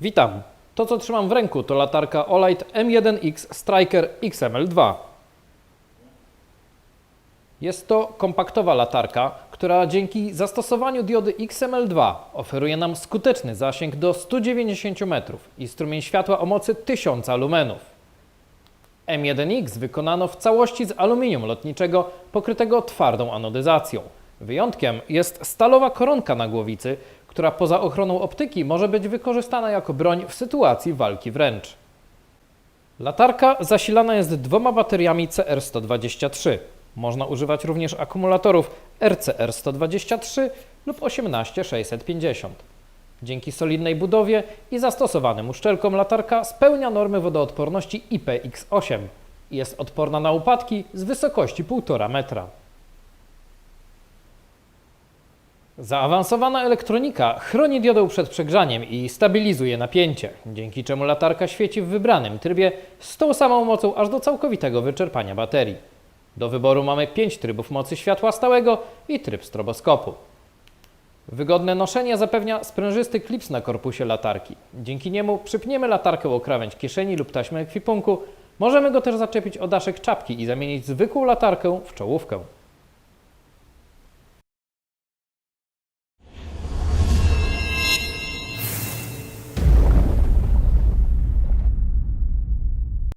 Witam. To, co trzymam w ręku, to latarka Olight M1X Striker XML2. Jest to kompaktowa latarka, która dzięki zastosowaniu diody XML2 oferuje nam skuteczny zasięg do 190 metrów i strumień światła o mocy 1000 lumenów. M1X wykonano w całości z aluminium lotniczego pokrytego twardą anodyzacją. Wyjątkiem jest stalowa koronka na głowicy, która poza ochroną optyki może być wykorzystana jako broń w sytuacji walki wręcz. Latarka zasilana jest dwoma bateriami CR123. Można używać również akumulatorów RCR123 lub 18650. Dzięki solidnej budowie i zastosowanym uszczelkom latarka spełnia normy wodoodporności IPX8 i jest odporna na upadki z wysokości 1,5 metra. Zaawansowana elektronika chroni diodę przed przegrzaniem i stabilizuje napięcie, dzięki czemu latarka świeci w wybranym trybie z tą samą mocą aż do całkowitego wyczerpania baterii. Do wyboru mamy 5 trybów mocy światła stałego i tryb stroboskopu. Wygodne noszenie zapewnia sprężysty klips na korpusie latarki. Dzięki niemu przypniemy latarkę o krawędź kieszeni lub taśmy ekwipunku. Możemy go też zaczepić o daszek czapki i zamienić zwykłą latarkę w czołówkę.